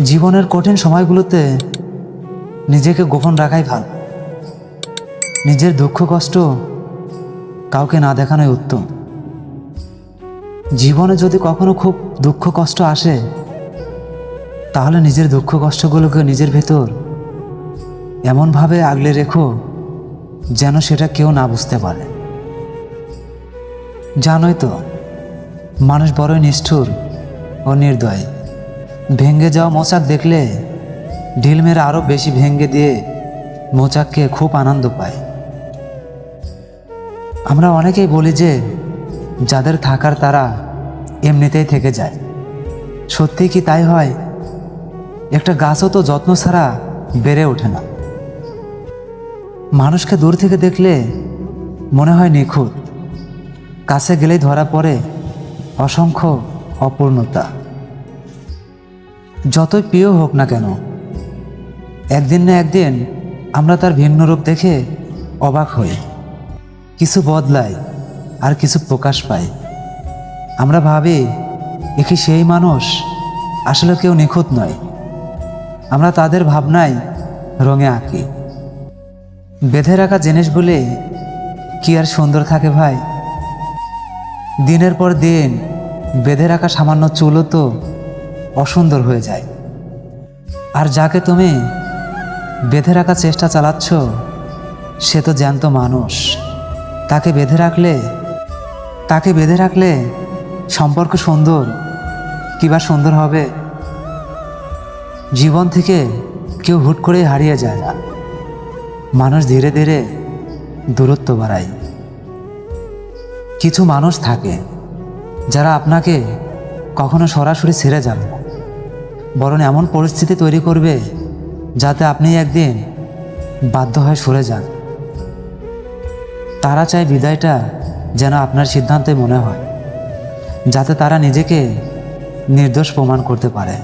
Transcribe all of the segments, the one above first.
জীবনের কঠিন সময়গুলোতে নিজেকে গোপন রাখাই ভালো। নিজের দুঃখ, কষ্ট কাউকে না দেখানোই উত্তম। জীবনে যদি কখনো খুব দুঃখ, কষ্ট আসে, তাহলে নিজের দুঃখ, কষ্টগুলোকে নিজের ভেতর এমনভাবে আগলে রেখো যেন সেটা কেউ না বুঝতে পারে। জানোই তো, মানুষ বড়ই নিষ্ঠুর ও নির্দয়। ভেঙ্গে যাওয়া মোচাক দেখলে ঢিল মেরে আরও বেশি ভেঙ্গে দিয়ে মোচাককে খুব আনন্দ পায়। আমরা অনেকেই বলি যে যাদের থাকার তারা এমনিতেই থেকে যায়। সত্যি কি তাই হয়? একটা গাছও তো যত্ন ছাড়া বেড়ে ওঠে না। মানুষকে দূর থেকে দেখলে মনে হয় নিখুঁত। কাছে গেলেই ধরা পড়ে অসংখ্য অপূর্ণতা। যতই প্রিয় হোক না কেন, একদিন না একদিন আমরা তার ভিন্ন রূপ দেখে অবাক হই। কিছু বদলায় আর কিছু প্রকাশ পায়। আমরা ভাবি, এ কি সেই মানুষ? আসলে কেউ নিখুঁত নয়। আমরা তাদের ভাবনায় রঙে আঁকি। বেঁধে রাখা জিনিসগুলি কি আর সুন্দর থাকে ভাই? দিনের পর দিন বেঁধে রাখা সামান্য চুলও তো অসুন্দর হয়ে যায়। আর যাকে তুমি বেঁধে রাখার চেষ্টা চালাচ্ছ, সে তো জ্যান্ত মানুষ। তাকে বেঁধে রাখলে, তাকে বেঁধে রাখলে সম্পর্ক সুন্দর কিবা সুন্দর হবে? জীবন থেকে কেউ হুট করেই হারিয়ে যায়। না মানুষ ধীরে ধীরে দূরত্ব বাড়ায়। কিছু মানুষ থাকে যারা আপনাকে কখনো সরাসরি ছেড়ে যাবে না। বরং এমন পরিস্থিতি তৈরি করবে যাতে আপনি একদিন বাধ্য হয়ে সরে যান। তারা চায় বিদায়টা যেন আপনার সিদ্ধান্তে মনে হয়, যাতে তারা নিজেকে নির্দোষ প্রমাণ করতে পারে।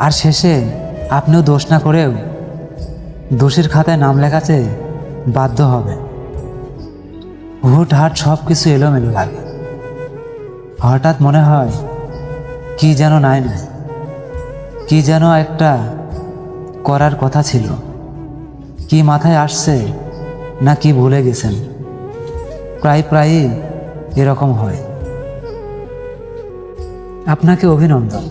আর শেষে আপনিও দোষ না করেও দোষীর খাতায় নাম লেখাতে বাধ্য হবে। হুট হাট সব কিছু এলোমেলো লাগে। হঠাৎ মনে হয় কি যেন নাই নাই। কি যেন একটা করার কথা ছিল। কি মাথায় আসছে না কি ভুলে গেছেন। প্রায় প্রায়ই এরকম হয়। আপনাকে অভিনন্দন।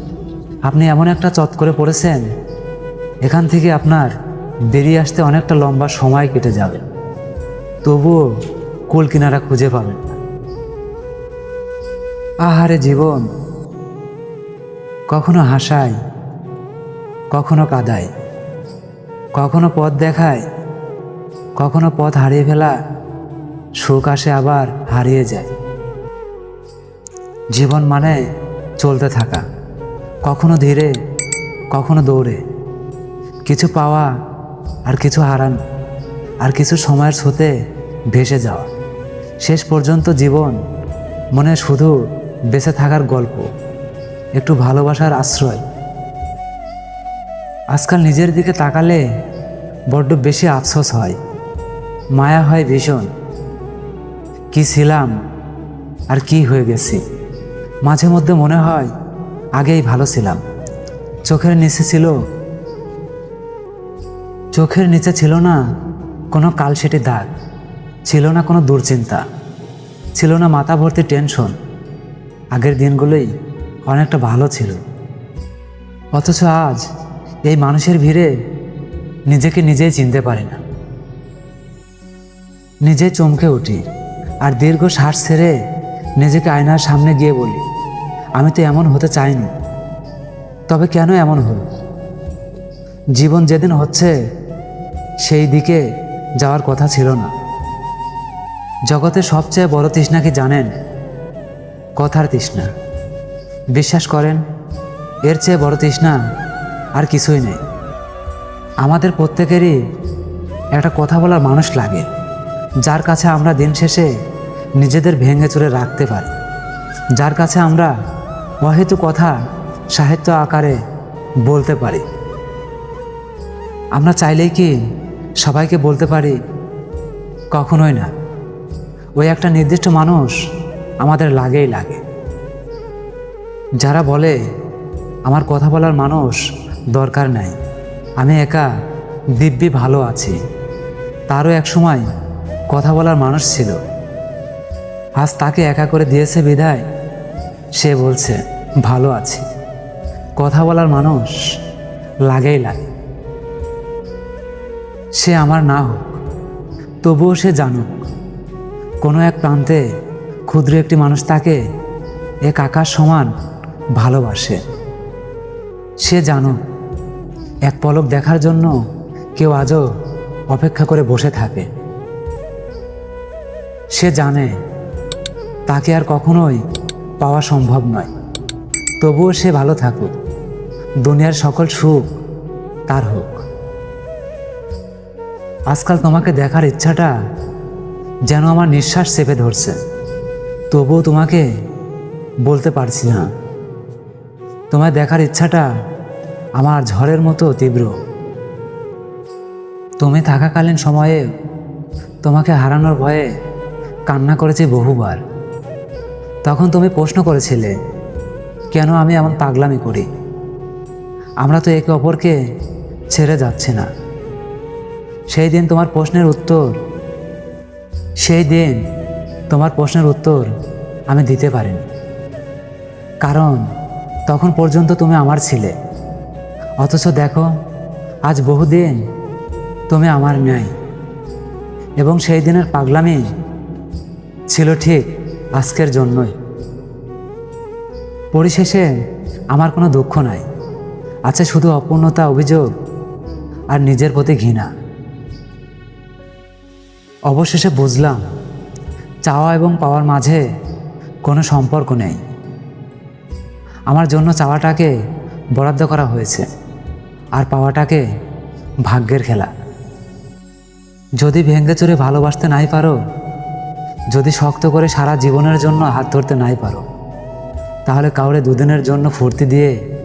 আপনি এমন একটা চট করে পড়েছেন, এখান থেকে আপনার বেরিয়ে আসতে অনেকটা লম্বা সময় কেটে যাবে। তবুও কুল কিনারা খুঁজে পাবেন আহারে জীবন। কখনো হাসায়, কখনো কাদায়, কখনো পথ দেখায়, কখনো পথ হারিয়ে ফেলা, সুখ আসে আবার হারিয়ে যায়। জীবন মানে চলতে থাকা, কখনো ধীরে, কখনো দৌড়ে। কিছু পাওয়া আর কিছু হারানো, আর কিছু সময়ের স্রোতে ভেসে যাওয়া। শেষ পর্যন্ত জীবন মনে শুধু বেঁচে থাকার গল্প। একটু ভালোবাসার আশ্রয়। আজকাল নিজের দিকে তাকালে বড্ড বেশি আফসোস হয়। মায়া হয় ভীষণ। কি ছিলাম আর কি হয়ে গেছি। মাঝে মধ্যে মনে হয় আগেই ভালো ছিলাম। চোখের নিচে ছিল, চোখের নিচে ছিল না কোনো কালসেটি দাগ। ছিল না কোনো দুশ্চিন্তা। ছিল না মাথা ভর্তি টেনশন। আগের দিনগুলোই অনেকটা ভালো ছিল। অথচ আজ এই মানুষের ভিড়ে নিজেকে নিজেই চিনতে পারি না। নিজে চমকে উঠি আর দীর্ঘ শ্বাস ছেড়ে নিজেকে আয়নার সামনে গিয়ে বলি, আমি তো এমন হতে চাইনি। তবে কেন এমন হলো? জীবন যেদিন হচ্ছে, সেই দিকে যাওয়ার কথা ছিল না। জগতের সবচেয়ে বড় তৃষ্ণা কি জানেন? কথার তৃষ্ণা। বিশ্বাস করেন? এর চেয়ে বড় তৃষ্ণা আর কিছুই নেই। আমাদের প্রত্যেকেরই একটা কথা বলার মানুষ লাগে, যার কাছে আমরা দিন শেষে নিজেদের ভেঙে চুরে রাখতে পারি। যার কাছে আমরা অহেতু কথা সাহিত্য আকারে বলতে পারি। আমরা চাইলেই কি সবাইকে বলতে পারি? কখনোই না। ওই একটা নির্দিষ্ট মানুষ আমাদের লাগেই লাগে। যারা বলে, আমার কথা বলার মানুষ দরকার নাই, আমি একা, দিব্যি ভালো আছি। তারও এক সময় কথা বলার মানুষ ছিল। আজ তাকে একা করে দিয়েছে বিদায়, সে বলছে, ভালো আছি। কথা বলার মানুষ লাগেই লাগে। সে আমার না হোক, তবুও সে জানুক, কোনো এক প্রান্তে ক্ষুদ্র একটি মানুষ তাকে এক আকাশ সমান ভালোবাসে। সে জানো, এক পলক দেখার জন্য কেউ আজও অপেক্ষা করে বসে থাকে। সে জানে, তাকে আর কখনোই পাওয়া সম্ভব নয়। তবুও সে ভালো থাকুক। দুনিয়ার সকল সুখ তার হোক। আজকাল তোমাকে দেখার ইচ্ছাটা যেন আমার নিঃশ্বাস চেপে ধরছে। তবুও তোমাকে বলতে পারছি না। তোমায় দেখার ইচ্ছাটা আমার ঝড়ের মতো তীব্র। তুমি থাকাকালীন সময়ে তোমাকে হারানোর ভয়ে কান্না করেছি বহুবার। তখন তুমি প্রশ্ন করেছিলে, কেন আমি এমন পাগলামি করি? আমরা তো একে অপরকে ছেড়ে যাচ্ছি না। সেই দিন তোমার প্রশ্নের উত্তর, সেই দিন তোমার প্রশ্নের উত্তর আমি দিতে পারিনি। কারণ তখন পর্যন্ত তুমি আমার ছিলে। অথচ দেখো, আজ বহুদিন তুমি আমার নেই এবং সেই দিনের পাগলামি ছিল ঠিক আজকের জন্যই। পরিশেষে আমার কোনো দুঃখ নাই। আছে শুধু অপূর্ণতা, অভিযোগ আর নিজের প্রতি ঘৃণা। অবশেষে বুঝলাম, চাওয়া এবং পাওয়ার মাঝে কোনো সম্পর্ক নেই। আমার জন্য চাওয়াটাকে বরাদ্দ করা হয়েছে আর পাওয়াটাকে ভাগ্যের খেলা। যদি ভেঙ্গে চুরে ভালোবাসতে নাই পারো, যদি শক্ত করে সারা জীবনের জন্য হাত ধরতে নাই পারো, তাহলে কাউরে দুদিনের জন্য ফুর্তি দিয়ে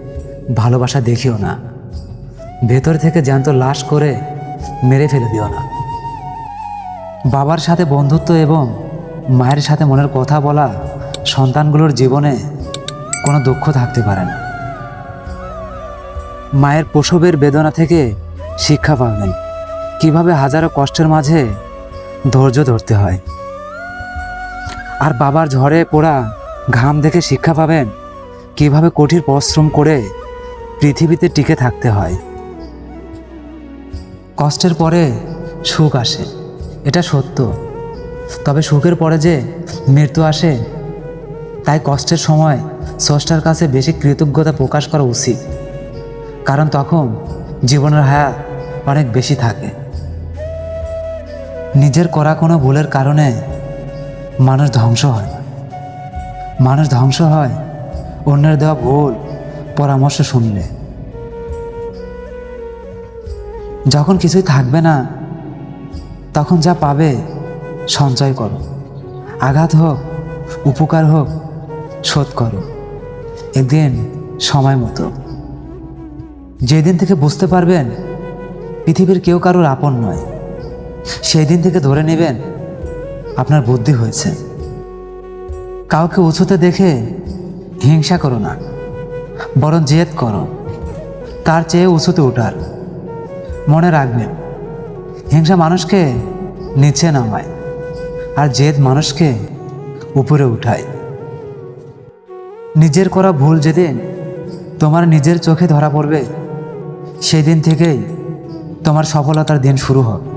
ভালোবাসা দেখিও না। ভেতর থেকে জ্যান্ত লাশ করে মেরে ফেলে দিও না। বাবার সাথে বন্ধুত্ব এবং মায়ের সাথে মনের কথা বলা সন্তানগুলোর জীবনে কোনো দুঃখ থাকতে পারে না। মায়ের প্রসবের বেদনা থেকে শিক্ষা পাবেন। কীভাবে হাজারো কষ্টের মাঝে ধৈর্য ধরতে হয়। আর বাবার ঝড়ে পোড়া ঘাম দেখে শিক্ষা পাবেন কীভাবে কঠিন পরিশ্রম করে পৃথিবীতে টিকে থাকতে হয়। কষ্টের পরে সুখ আসে, এটা সত্য। তবে সুখের পরে যে মৃত্যু আসে, তাই কষ্টের সময় স্রষ্টার কাছে বেশি কৃতজ্ঞতা প্রকাশ করা উচিত। কারণ তখন জীবনের হায়া অনেক বেশি থাকে। নিজের করা কোনো ভুলের কারণে মানুষ ধ্বংস হয়। মানুষ ধ্বংস হয় অন্যের দেওয়া ভুল পরামর্শ শুনলে। যখন কিছুই থাকবে না, তখন যা পাবে সঞ্চয় করো। আঘাত হোক, উপকার হোক, শোধ করো। একদিন সময় মতো। যেদিন থেকে বুঝতে পারবেন পৃথিবীর কেউ কারোর আপন নয় সেই দিন থেকে ধরে নেবেন আপনার বুদ্ধি হয়েছে। কাউকে উঁচুতে দেখে হিংসা করো না, বরং জেদ করো। তার চেয়ে উঁচুতে ওঠার মনে রাখবেন, হিংসা মানুষকে নিচে নামায়, আর জেদ মানুষকে উপরে উঠায়। নিজের করা ভুল যেদিন তোমার নিজের চোখে ধরা পড়বে সেই দিন থেকেই তোমার সফলতার দিন শুরু হবে।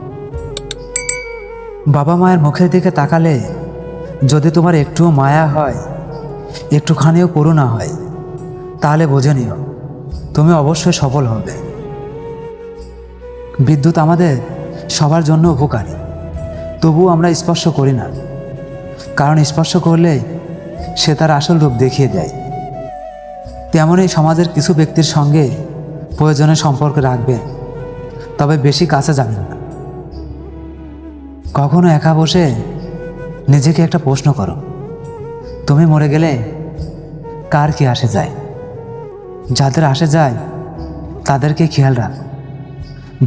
বাবা মায়ের মুখের দিকে তাকালে যদি তোমার একটুও মায়া হয়, একটুখানিও করুণা হয়, তাহলে বোঝে নিও, তুমি অবশ্যই সফল হবে। বিদ্যুৎ আমাদের সবার জন্য উপকারী, তবুও আমরা স্পর্শ করি না, কারণ স্পর্শ করলে সে তার আসল রূপ দেখিয়ে দেয়। তেমনই সমাজের কিছু ব্যক্তির সঙ্গে প্রয়োজনে সম্পর্ক রাখবেন, তবে বেশি কাছে যাবেন না। কখনো একা বসে নিজেকে একটা প্রশ্ন করো, তুমি মরে গেলে কার কি আসে যায়? যাদের আসে যায়, তাদেরকে খেয়াল রাখ।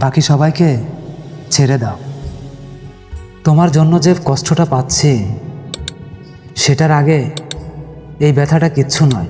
বাকি সবাইকে ছেড়ে দাও। তোমার জন্য যে কষ্টটা পাচ্ছি, সেটার আগে এই ব্যথাটা কিচ্ছু নয়।